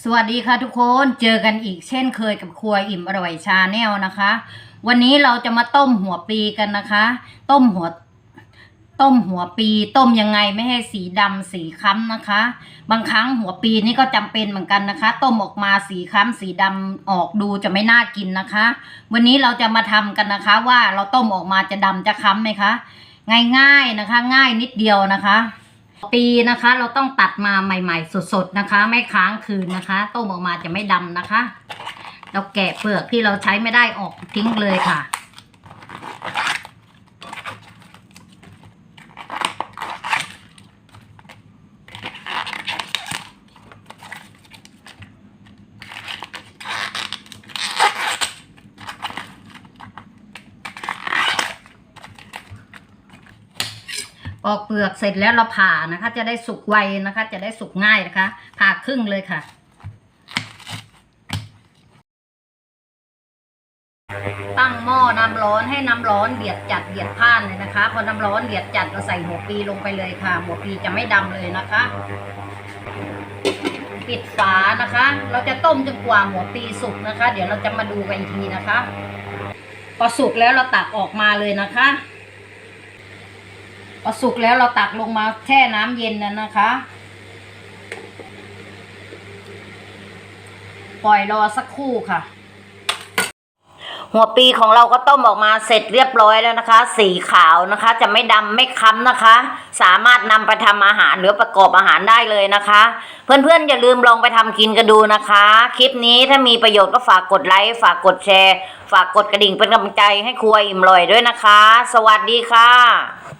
สวัสดีค่ะทุกคนเจอกันอีกเช่นเคยกับครัวอิ่มอร่อยชาแนลนะคะ วันนี้เราจะมาต้มหัวปีกันนะคะ ต้มหัวต้มหัวปี ต้มยังไงไม่ให้สีดำสีค้ำนะคะ บางครั้งหัวปีนี่ก็จำเป็นเหมือนกันนะคะ ต้มออกมาสีค้ำสีดำออกดูจะไม่น่ากินนะคะ วันนี้เราจะมาทำกันนะคะ ว่าเราต้มออกมาจะดำจะค้ำไหมคะ ง่ายๆนะคะ ง่ายนิดเดียวนะคะ ปีนะคะ เราต้องตัดมาใหม่ ๆ สดๆนะคะ ไม่ค้างคืนนะคะต้มออกมาจะไม่ดำนะคะ เราแกะเปลือกที่เราใช้ไม่ได้ออกทิ้งเลยค่ะ ปอกเปลือกเสร็จแล้วเราผ่านะคะ จะได้สุกไวนะคะ จะได้สุกง่ายนะคะ ผ่าครึ่งเลยค่ะ ตั้งหม้อน้ำร้อนให้น้ำร้อนเดือดจัดเดือดพ่านเลยนะคะ พอน้ำร้อนเดือดจัดเราใส่หัวปีลงไปเลยค่ะ หัวปีจะไม่ดำเลยนะคะ ปิดฝานะคะ เราจะต้มจนกว่าหัวปีสุกนะคะ เดี๋ยวเราจะมาดูกันอีกทีนะคะ พอสุกแล้วเราตักออกมาเลยนะคะ พอสุกแล้วเราตักลงมาแช่น้ำเย็นนั้นนะคะ ปล่อยรอสักครู่ค่ะ หัวปีของเราก็ต้มออกมาเสร็จเรียบร้อยแล้วนะคะ สีขาวนะคะ จะไม่ดำไม่ค้ำนะคะ สามารถนำไปทำอาหารหรือประกอบอาหารได้เลยนะคะ เพื่อนๆอย่าลืมลองไปทำกินกันดูนะคะ คลิปนี้ถ้ามีประโยชน์ก็ฝากกดไลค์ฝากกดแชร์ ฝากกดกระดิ่งเป็นกำลังใจให้ครัวอิ่มลอยด้วยนะคะ สวัสดีค่ะ